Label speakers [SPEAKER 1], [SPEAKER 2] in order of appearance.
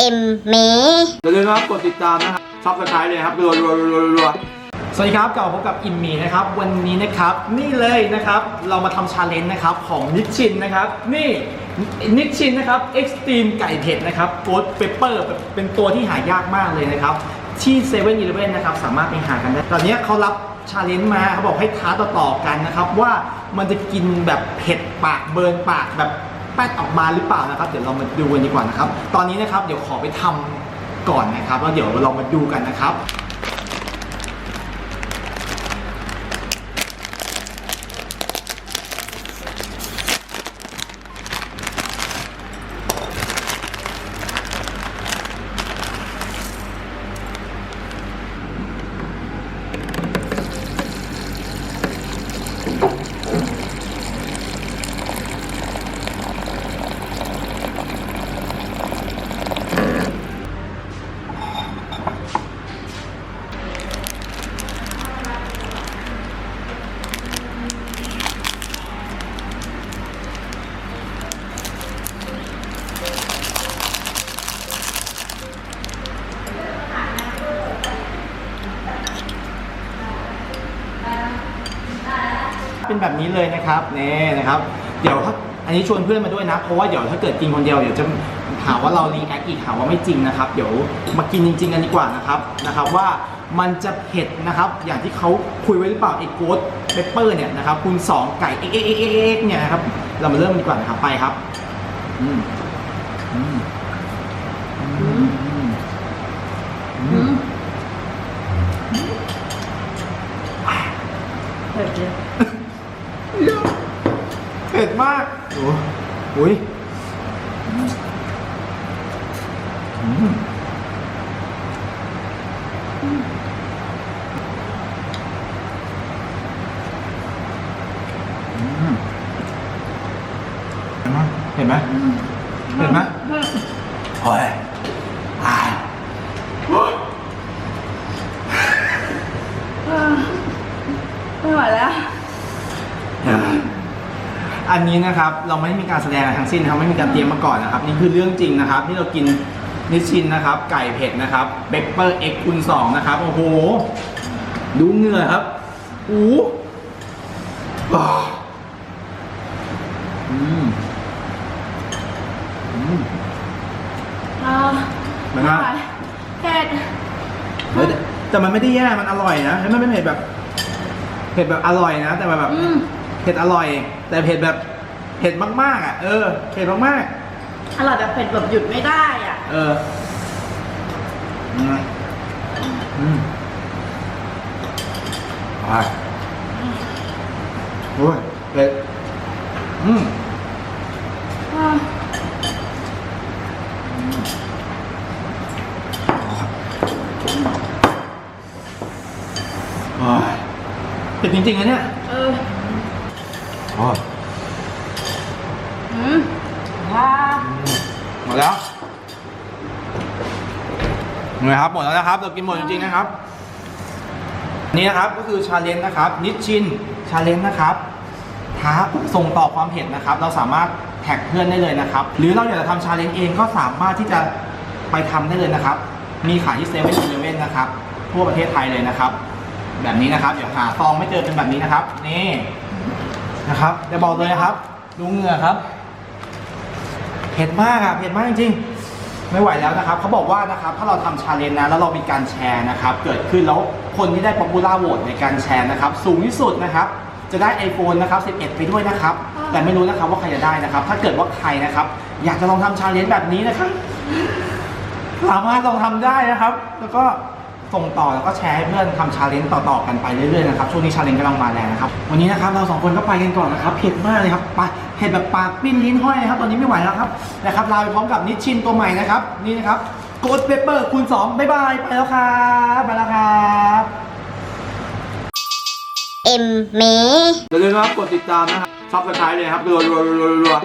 [SPEAKER 1] เอ็มเม
[SPEAKER 2] อย่าลืมนะครับกดติดตามนะครับซับสไครต์เลยครับรัวรัวรัวรัว
[SPEAKER 3] สวัสดีครับกลับมาพบกับอิมมีนะครับ วันนี้นะครับนี่เลยนะครับเรามาทำชาเลนจ์นะครับของนิชชินนะครับ นี่นิชชินนะครับเอ็กซ์ตรีมไก่เผ็ดนะครับโกดเปเปอร์เป็นตัวที่หายากมากเลยนะครับ ที่7 e เ e ่ e อนะครับสามารถไปหากันได้ตอนนี้เขารับชาเลนจ์มาเขาบอกให้ท้าต่อๆกันนะครับ ว่ามันจะกินแบบเผ็ดปากเบิร์นปากแบบ ป๊ดออกมาหรือเปล่านะครับ เดี๋ยวเรามาดูกันดีกว่านะครับ ตอนนี้นะครับเดี๋ยวขอไปทำก่อนนะครับแล้วเดี๋ยวเรามาดูกันนะครับ เป็นแบบนี้เลยนะครับนี่นะครับ เดี๋ยวถ้าอันนี้ชวนเพื่อนมาด้วยนะ เพราะว่าเดี๋ยวถ้าเกิดกินคนเดียวเดี๋ยวจะหาว่าเรารีแอคอีกหาว่าไม่จริงนะครับ เดี๋ยวมากินจริง ๆ กันดีกว่านะครับนะครับว่ามันจะเผ็ดนะครับ อย่างที่เขาคุยไว้หรือเปล่าไอ้โกดเปเปอร์เนี่ยนะครับคูณสองไก่เอ็กเอ็กเอ็กเอ็กเอ็กเนี่ยนะครับเรามาเริ่มกันดีกว่านะครับไปครับอืมอืมอืมอืม
[SPEAKER 4] เผ็ดเลย
[SPEAKER 3] เผ็ดมากโอ้โหยเห็นไหมเห็นไหมเห็นไหมโอ้ยอ่า
[SPEAKER 4] ไม่ไหวแล้ว
[SPEAKER 3] อันนี้นะครับเราไม่ได้มีการแสดงอะไรทั้งสิ้นนะครับไม่มีการเตรียมมาก่อนนะครับนี่คือเรื่องจริงนะครับ ที่เรากินนิชชินนะครับ ไก่เผ็ดนะครับเบปเปอร์เอ็กคูณสองนะครับโอ้โห ดูเหงื่อครับอู้ว้าวอืมอืม
[SPEAKER 4] อ่า
[SPEAKER 3] เป็นไง
[SPEAKER 4] ไม่ไหวเผ็ด
[SPEAKER 3] เฮ้ยแต่แต่มันไม่ได้แย่มันอร่อยนะเฮ้ยมันไม่เผ็ดแบบเผ็ดแบบอร่อยนะ แต่แบบ
[SPEAKER 4] อืม
[SPEAKER 3] เผ็ดอร่อย แต่เผ็ดแบบเผ็ดมากๆอะ เออเผ็ดมากๆ
[SPEAKER 4] อร่อยแบบเผ็ดแบบหยุดไม่ได้อะ
[SPEAKER 3] เอออืมอืมไปโอ้ยเผ็ดอืม
[SPEAKER 4] อ่า
[SPEAKER 3] โอ้ยเผ็ดจริงๆนะเนี่ย
[SPEAKER 4] เออ
[SPEAKER 3] โอ้ย
[SPEAKER 4] อืมว้า
[SPEAKER 3] หมดแล้วนี่ครับหมดแล้วนะครับ เรากินหมดจริงๆนะครับ นี่นะครับก็คือชาเลนจ์นะครับ นิชชินชาเลนจ์นะครับท้าส่งต่อความเผ็ดนะครับ เราสามารถแท็กเพื่อนได้เลยนะครับ หรือเราอยากจะทำชาเลนจ์เองก็สามารถที่จะไปทำได้เลยนะครับ มีขายที่เซเว่นอีเลเว่นนะครับทั่วประเทศไทยเลยนะครับ แบบนี้นะครับ เดี๋ยวหาซองไม่เจอเป็นแบบนี้นะครับ นี่ นะครับจะบอกเลยนะครับดูเหงื่อครับเผ็ดมากอะเผ็ดมากจริงๆไม่ไหวแล้วนะครับเขาบอกว่านะครับถ้าเราทำชาเลนจ์นะแล้วเรามีการแชร์นะครับ เกิดขึ้นแล้วคนที่ได้ป๊อปปูล่าโหวตในการแชร์นะครับ สูงที่สุดนะครับ จะได้ iPhone นะครับ 11 ไปด้วยนะครับ แต่ไม่รู้นะครับว่าใครจะได้นะครับ ถ้าเกิดว่าใครนะครับ อยากจะลองทำชาเลนจ์แบบนี้นะครับสามารถลองทำได้นะครับ แล้วก็ ส่งต่อแล้วก็แชร์ให้เพื่อนทำชาเลนจ์ต่อๆกันไปเรื่อยๆนะครับช่วงนี้ชาเลนจ์กำลังมาแรงนะครับวันนี้นะครับเราสองคนก็ไปกันก่อนนะครับเผ็ดมากเลยครับไปเผ็ดแบบปากปิ้นลิ้นห้อยนะครับตอนนี้ไม่ไหวแล้วครับนะครับลาไปพร้อมกับนิชชินตัวใหม่นะครับนี่นะครับโกดเปเปอร์คูณ2บ๊ายบายไปแล้วครับไปแล้วครับ
[SPEAKER 1] เอ็มเม
[SPEAKER 2] อย่าลืมนะครับกดติดตามนะครับซับสไครต์เลยครับรัวรัวรัวรัว